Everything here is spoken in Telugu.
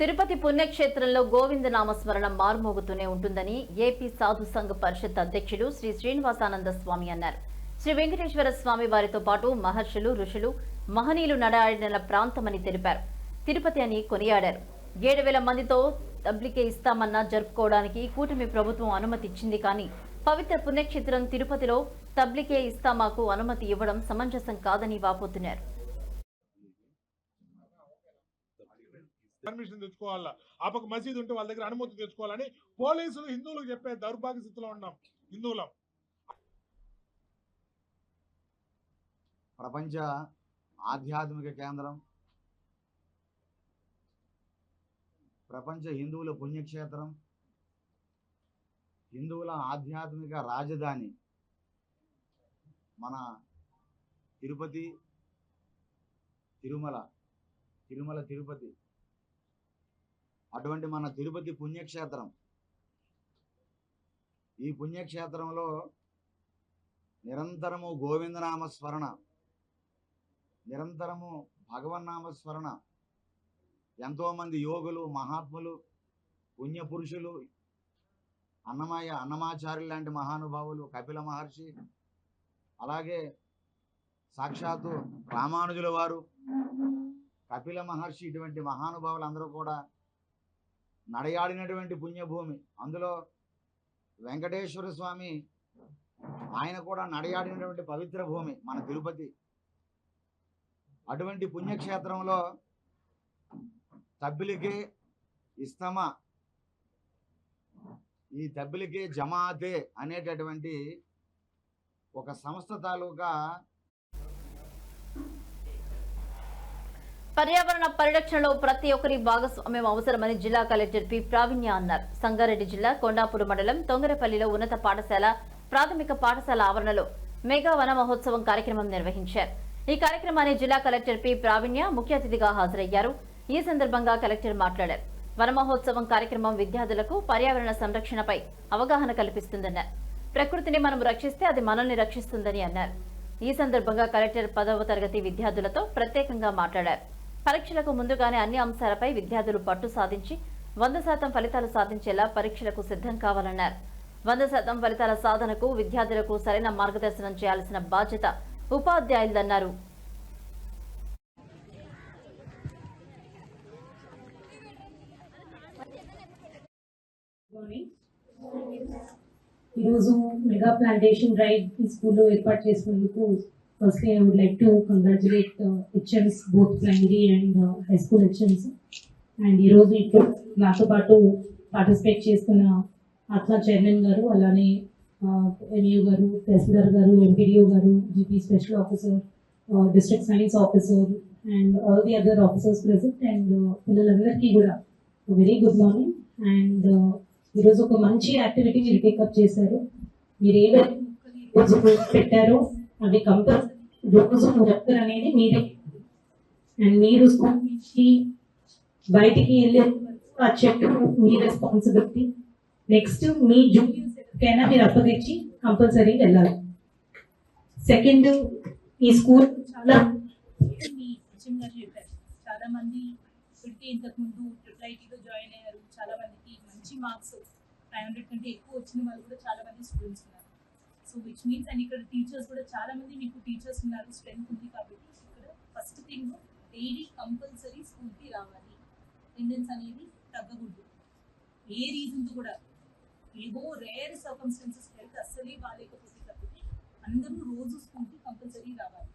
తిరుపతి పుణ్యక్షేత్రంలో గోవింద నామస్మరణ మారుమోగుతూనే ఉంటుందని ఏపీ సాధు సంఘ పరిషత్ అధ్యక్షుడు శ్రీ శ్రీనివాసానంద స్వామి అన్నారు. శ్రీ వెంకటేశ్వర స్వామి వారితో పాటు మహర్షులు ఋషులు మహనీయులు నడాడిన ప్రాంతమని తెలిపారు. తిరుపతి అని కొనియాడారు. ఏడు వేల మందితో తబ్లికే ఇస్తామన్నా జరుపుకోవడానికి కూటమి ప్రభుత్వం అనుమతి ఇచ్చింది కానీ పవిత్ర పుణ్యక్షేత్రం తిరుపతిలో తబ్లికే ఇస్తామాకు అనుమతి ఇవ్వడం సమంజసం కాదని వాపోతున్నారు. పర్మిషన్ తెచ్చుకోవాలా? ఆ పక్క మసీదు ఉంటే వాళ్ళ దగ్గర అనుమతి తెచ్చుకోవాలని పోలీసులు హిందువులకు చెప్పే దౌర్భాగ్య స్థితిలో ఉన్నాం. హిందువులం. ప్రపంచ ఆధ్యాత్మిక కేంద్రం. ప్రపంచ హిందువుల పుణ్యక్షేత్రం. హిందువుల ఆధ్యాత్మిక రాజధాని. మన తిరుపతి తిరుమల తిరుమల తిరుపతి. అటువంటి మన తిరుపతి పుణ్యక్షేత్రం. ఈ పుణ్యక్షేత్రంలో నిరంతరము గోవిందనామ స్మరణ నిరంతరము భగవన్నామ స్మరణ ఎంతోమంది యోగులు మహాత్ములు పుణ్యపురుషులు అన్నమయ్య అన్నమాచార్యులు లాంటి మహానుభావులు కపిల మహర్షి అలాగే సాక్షాత్తు రామానుజుల వారు కపిల మహర్షి ఇటువంటి మహానుభావులు అందరూ కూడా నడయాడినటువంటి పుణ్యభూమి. అందులో వెంకటేశ్వర స్వామి ఆయన కూడా నడయాడినటువంటి పవిత్ర భూమి మన తిరుపతి. అటువంటి పుణ్యక్షేత్రంలో తబ్బిలికే ఇస్తమ. ఈ తబ్బిలికే జమాతే అనేటటువంటి ఒక సంస్థ తాలూకా పర్యావరణ పరిరక్షణలో ప్రతి ఒక్కరి భాగస్వామ్యం అవసరమని జిల్లా కలెక్టర్ పి. ప్రావీణ్య అన్నారు. సంగారెడ్డి జిల్లా కొండాపూర్ మండలం తొంగరపల్లిలో ఉన్నత పాఠశాల ప్రాథమిక పాఠశాల ఆవరణలో మెగా వన మహోత్సవం కార్యక్రమం నిర్వహించారు. ఈ కార్యక్రమాన్ని జిల్లా కలెక్టర్ పి. ప్రావీణ్య ముఖ్య అతిథిగా హాజరయ్యారు. ఈ సందర్భంగా కలెక్టర్ మాట్లాడారు. వన మహోత్సవం కార్యక్రమం విద్యార్థులకు పర్యావరణ సంరక్షణపై అవగాహన కల్పిస్తుందన్నారు. ప్రకృతిని మనం రక్షిస్తే అది మనల్ని రక్షిస్తుందని అన్నారు. ఈ సందర్భంగా కలెక్టర్ పదవ తరగతి విద్యార్థులతో ప్రత్యేకంగా మాట్లాడారు. పరీక్షలకు ముందుగానే అన్ని అంశాలపై విద్యార్థులు పట్టు సాధించి వంద శాతం ఫలితాలు సాధించేలా పరీక్షలకు సిద్ధం కావాలన్నారు. వంద శాతం ఫలితాల సాధనకు విద్యార్థులకు సరైన మార్గదర్శనం చేయాల్సిన బాధ్యత ఉపాధ్యాయులదన్నారు. ఈరోజు మెగా ప్లాంటేషన్ డ్రైవ్ ఈ స్కూల్లో ఏర్పాటు చేసినందుకు firstly I would like to congratulate HMs both primary and high school HMs and ఈరోజు ఇప్పుడు నాతో పాటు పార్టిసిపేట్ చేస్తున్న ఆత్మ చైర్మన్ గారు అలానే ఎంఈఓ గారు తహసీల్దార్ గారు ఎంపీడీఓ గారు GP special officer district science officer and all the other officers present and పిల్లలందరికీ కూడా వెరీ గుడ్ మార్నింగ్ అండ్ ఈరోజు ఒక మంచి యాక్టివిటీ మీరు టేకప్ చేశారు. మీరు ఏవైతే పెట్టారో అవి కంపల్సరీ. రోజు చెప్తారు అనేది మీరే. అండ్ మీరు స్కూల్ నుంచి బయటికి వెళ్ళే ఆ చెట్టు మీ రెస్పాన్సిబిలిటీ. నెక్స్ట్ మీ జూనియర్స్ ఎవరికైనా మీరు అప్పగించి కంపల్సరీ వెళ్ళాలి. సెకండ్ ఈ స్కూల్ చాలా మీ సచిన్ గారు చెప్పారు. చాలా మంది ఇప్పటికే ఇంతకుముందు ట్రిపుల్ ఐటీలో జాయిన్ అయ్యారు. చాలా మందికి మంచి మార్క్స్ ఫైవ్ హండ్రెడ్ కంటే ఎక్కువ వచ్చిన వాళ్ళు కూడా చాలా మంది స్టూడెంట్స్ ఉన్నారు. సో విచ్ మీన్స్ అండ్ ఇక్కడ టీచర్స్ కూడా చాలా మంది మీకు టీచర్స్ ఉన్నారు స్ట్రెంగ్త్ ఉంది కాబట్టి ఇక్కడ ఫస్ట్ థింగ్ డైలీ కంపల్సరీ స్కూల్కి రావాలి. అటెండెన్స్ అనేది తగ్గకూడదు. ఏ రీజన్తో కూడా ఏవో రేర్ సర్కమ్స్టెన్సెస్ హెల్త్ అస్సలే బాగాలేకపోతే తప్పితే అందరూ రోజు స్కూల్కి కంపల్సరీ రావాలి.